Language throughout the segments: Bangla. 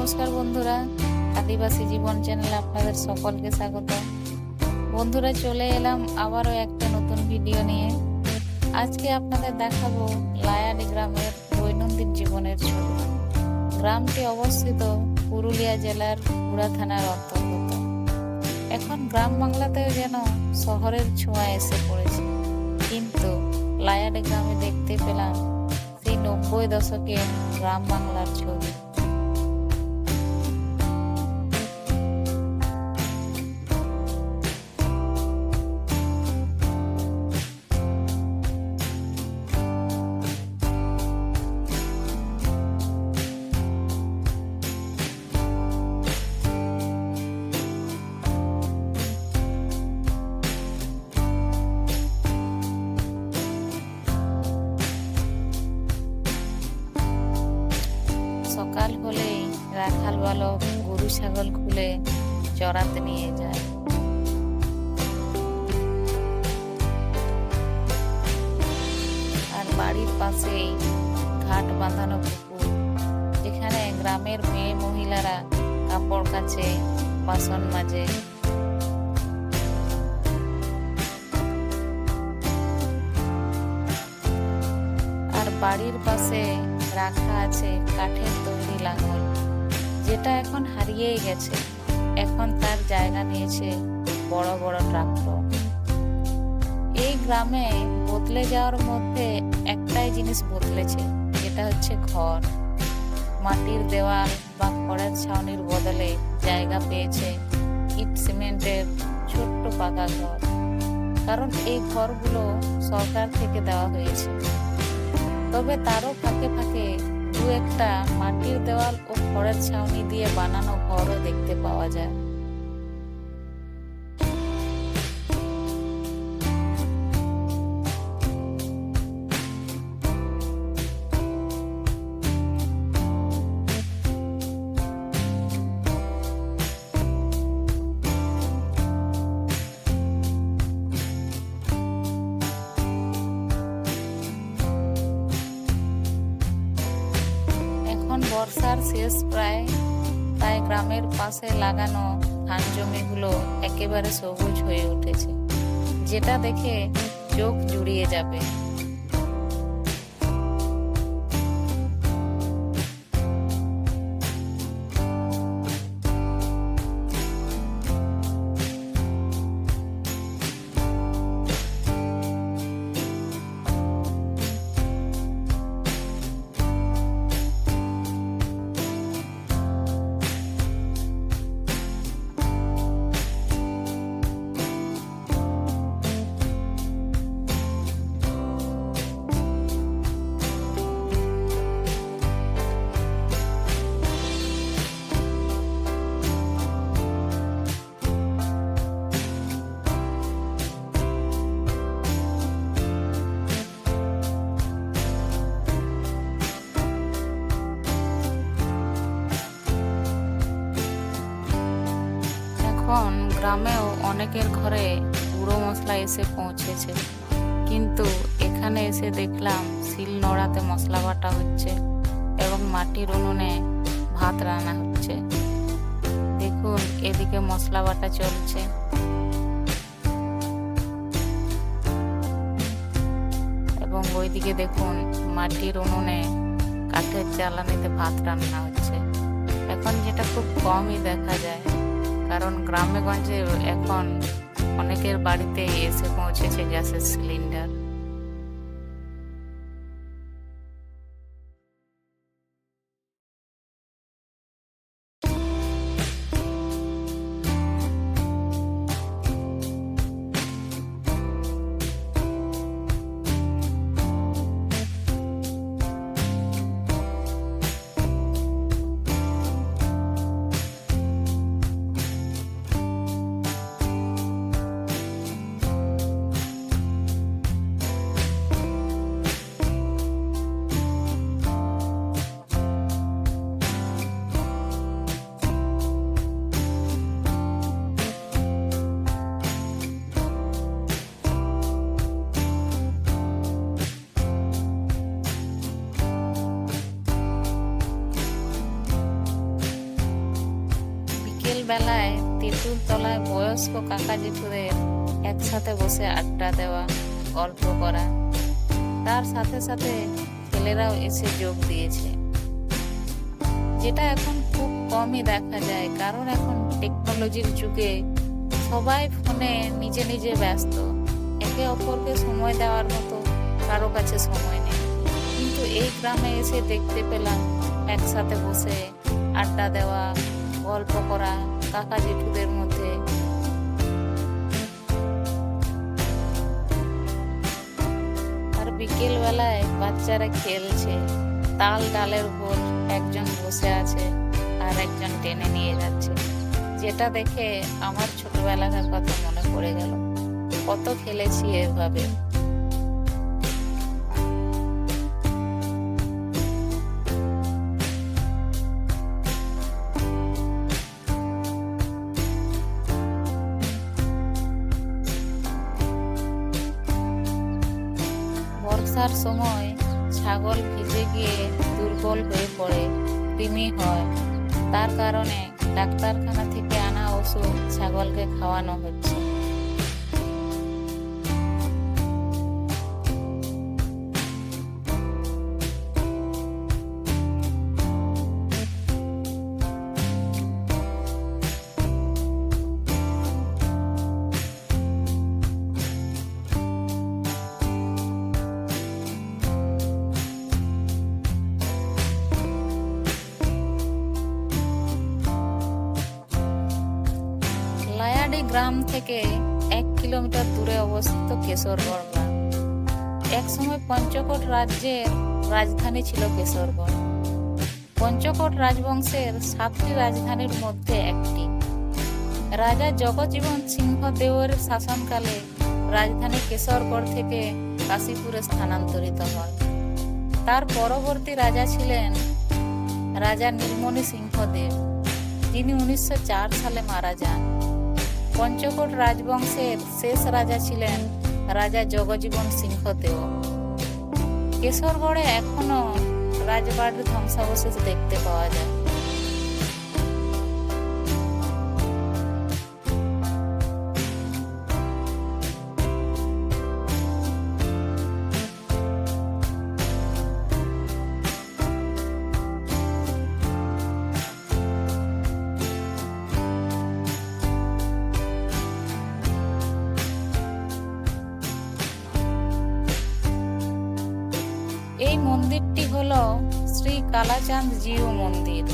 নমস্কার বন্ধুরা, আদিবাসী জীবন চ্যানেলে আপনাদের সকলকে স্বাগত। বন্ধুরা, চলে এলাম আবারও একটা নতুন ভিডিও নিয়ে। আজকে আপনাদের দেখাবো লায়াডি গ্রামের দৈনন্দিন জীবনের ছবি গ্রামটি অবস্থিত পুরুলিয়া জেলার পুরা থানার অন্তর্গত। এখন গ্রাম বাংলাতেও যেন শহরের ছোঁয়া এসে পড়েছে। কিন্তু লায়াডি গ্রামে দেখতে পেলাম সেই নব্বই দশকের গ্রাম বাংলার ছবি। রাখাল বালক গরু, ছাগল খুলে চড়াতে নিয়ে যায়। আর বাড়ির পাশেই ঘাট বাঁধানো পুকুর, যেখানে গ্রামের মেয়ে মহিলারা কাপড় কাছে বাসন মাজে। আর বাড়ির পাশে রাখা আছে কাঠের তৈরি লাঙল। যেটা এখন হারিয়েই গেছে। এখন তার জায়গা নিয়েছে বড় বড় ট্রাক্টর। এই গ্রামে বদলে যাওয়ার মধ্যে একটাই জিনিস বদলেছে, যেটা হচ্ছে ঘর। মাটির দেওয়াল বা খড়ের ছাউনির বদলে জায়গা পেয়েছে ইট সিমেন্টের ছোট্ট পাকা ঘর। কারণ এই ঘরগুলো সরকার থেকে দেওয়া হয়েছে। তবে তারও ফাঁকে ফাঁকে দু একটা মাটির দেওয়াল ও খড়ের ছাউনি দিয়ে বানানো ঘরও দেখতে পাওয়া যায়। শেষ প্রায়, তাই গ্রামের পাশে লাগানো ধান জমিগুলো একেবারে সবুজ হয়ে উঠেছে। যেটা দেখে চোখ জুড়িয়ে যাবে। অনেকের ঘরে গুঁড়ো মশলা এসে পৌঁছেছে। কিন্তু এখানে এসে দেখলাম শিল নোড়াতে মশলা বাটা হচ্ছে এবং মাটির উনুনে ভাত রান্না হচ্ছে। দেখুন, এদিকে মশলা বাটা চলছে। এবং ওইদিকে দেখুন, মাটির উনুনে কাঠের জ্বালানিতে ভাত রান্না হচ্ছে। এখন যেটা খুব কমই দেখা যায় কারণ গ্রামে গঞ্জে এখন অনেকের বাড়িতে এসে পৌঁছেছে গ্যাসের সিলিন্ডার। বেলায় তেঁতুল তলায় বয়স্ক কাকা জেঠুদের একসাথে বসে আড্ডা দেওয়া, গল্প করা। তার সাথে সাথে ছেলেরাও এসে যোগ দিয়েছে। যেটা এখন খুব কমই দেখা যায়, কারণ এখন টেকনোলজির যুগে সবাই ফোনে নিজে নিজে ব্যস্ত। একে অপরকে সময় দেওয়ার মতো কারও কাছে সময় নেই। কিন্তু এই গ্রামে এসে দেখতে পেলাম, একসাথে বসে আড্ডা দেওয়া গল্প করা কাকা জেঠুদের মধ্যে। আর বিকেল বেলায় বাচ্চারা খেলছে। তাল ডালের উপর একজন বসে আছে আর একজন টেনে নিয়ে যাচ্ছে। যেটা দেখে আমার ছোটবেলাকার কথা মনে পড়ে গেল। কত খেলেছি এভাবে। বর্ষার সময় ছাগল ভিজে গিয়ে দুর্বল হয়ে পড়ে কৃমি হয়। তার কারণে ডাক্তারখানা থেকে আনা ওষুধ ছাগলকে খাওয়ানো হচ্ছে। গ্রাম থেকে এক কিলোমিটার দূরে অবস্থিত কেশরগড় গ্রাম একসময় পঞ্চকোট রাজ্যের রাজধানী ছিল কেশরগড় পঞ্চকোট রাজবংশের সাতটি রাজধানীর মধ্যে একটি। রাজা জগজীবন সিংহ দেওয়ের শাসনকালে রাজধানী কেশরগড় থেকে কাশীপুরে স্থানান্তরিত হয়। তার পরবর্তী রাজা ছিলেন রাজা নীলমণি সিংহদেব, যিনি উনিশশো সালে মারা যান। পঞ্চকোট রাজবংশের শেষ রাজা ছিলেন রাজা জগজীবন সিংহদেও। কেশরগড়ে এখনও রাজবাড়ির ধ্বংসাবশেষ দেখতে পাওয়া যায়। এই মন্দিরটি হল শ্রী কালাচাঁদ জিউ মন্দির।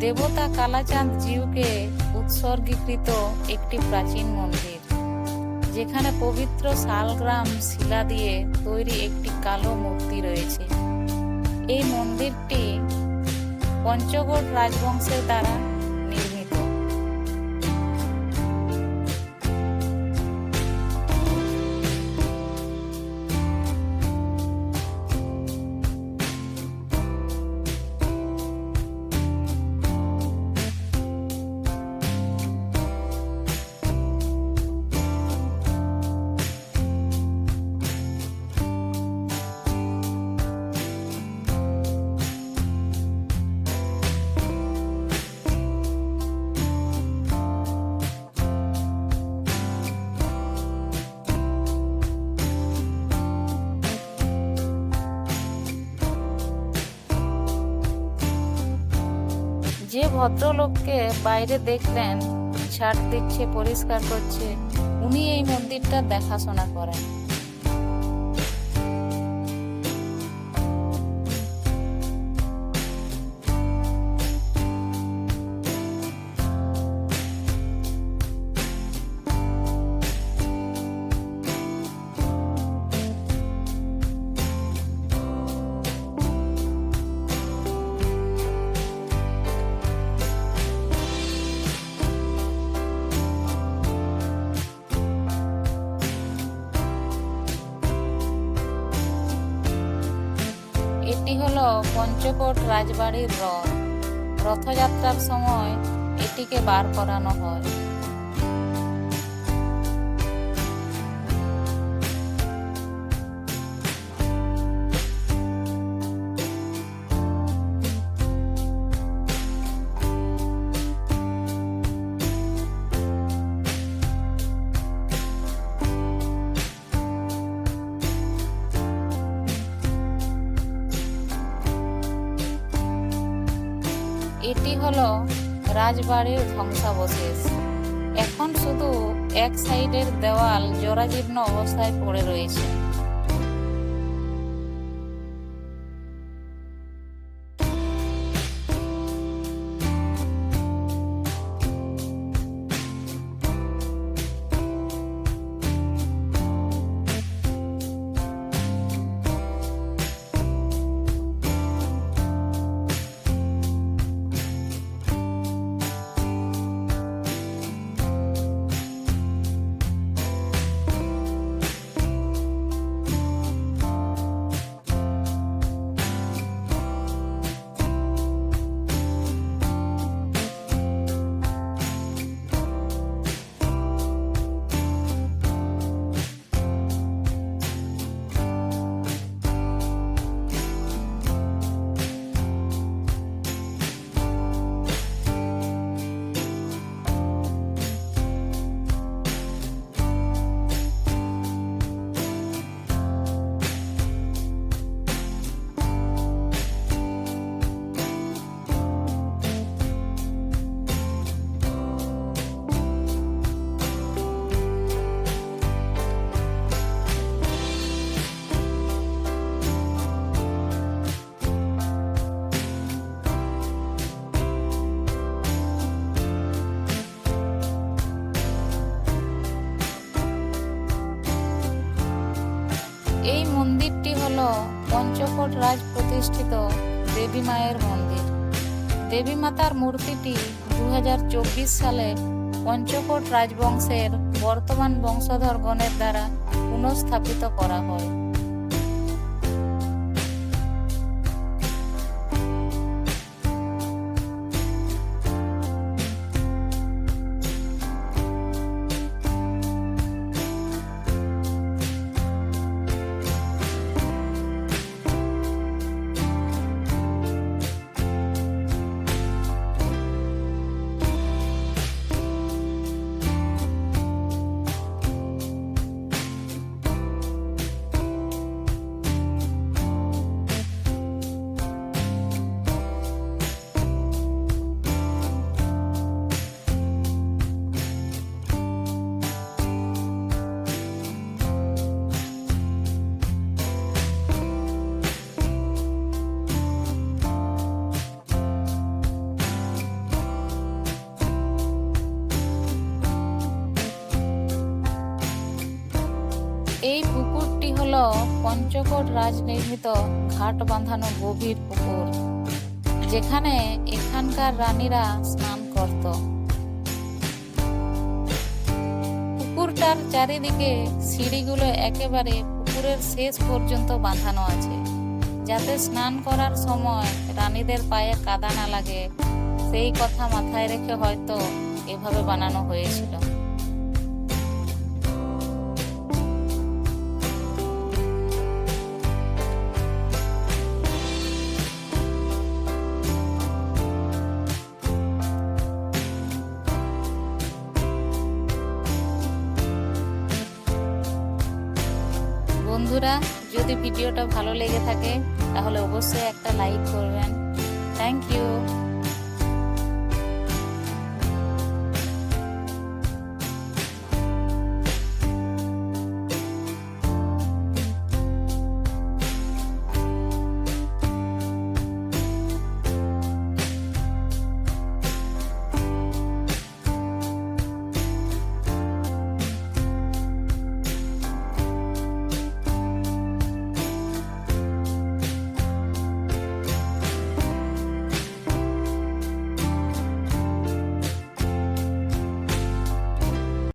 দেবতা কালাচাঁদ জিউকে উৎসর্গীকৃত একটি প্রাচীন মন্দির, যেখানে পবিত্র শালগ্রাম শিলা দিয়ে তৈরি একটি কালো মূর্তি রয়েছে। এই মন্দিরটি পঞ্চগড় রাজবংশের দ্বারা যে ভদ্রলোককে বাইরে দেখলেন ছাড় দিচ্ছে পরিষ্কার করছে উনি এই মন্দিরটা দেখাশোনা করেন। পঞ্চকোট রাজবাড়ির রথ। রথযাত্রার সময় এটিকে বার করানো হয়। হলো রাজবাড়ির ধ্বংসাবশেষ। এখন শুধু এক সাইডের দেওয়াল জরাজীর্ণ অবস্থায় পড়ে রয়েছে। এই মন্দিরটি হল পঞ্চকোট রাজ প্রতিষ্ঠিত দেবী মায়ের মন্দির। দেবী মাতার মূর্তিটি দু হাজার চব্বিশ সালে পঞ্চকোট রাজবংশের বর্তমান বংশধর গণের দ্বারা পুনঃস্থাপিত করা হয়। পঞ্চকোট রাজ নির্মিত ঘাট বাঁধানো গভীর পুকুর, যেখানে এখানকার রানীরা স্নান করত। পুকুরটার চারিদিকে সিঁড়িগুলো একেবারে পুকুরের শেষ পর্যন্ত বাঁধানো আছে, যাতে স্নান করার সময় রানীদের পায়ে কাদা না লাগে। সেই কথা মাথায় রেখে হয়তো এভাবে বানানো হয়েছিল। বন্ধুরা যদি ভিডিওটা ভালো লেগে থাকে তাহলে অবশ্যই একটা লাইক করবেন। Thank you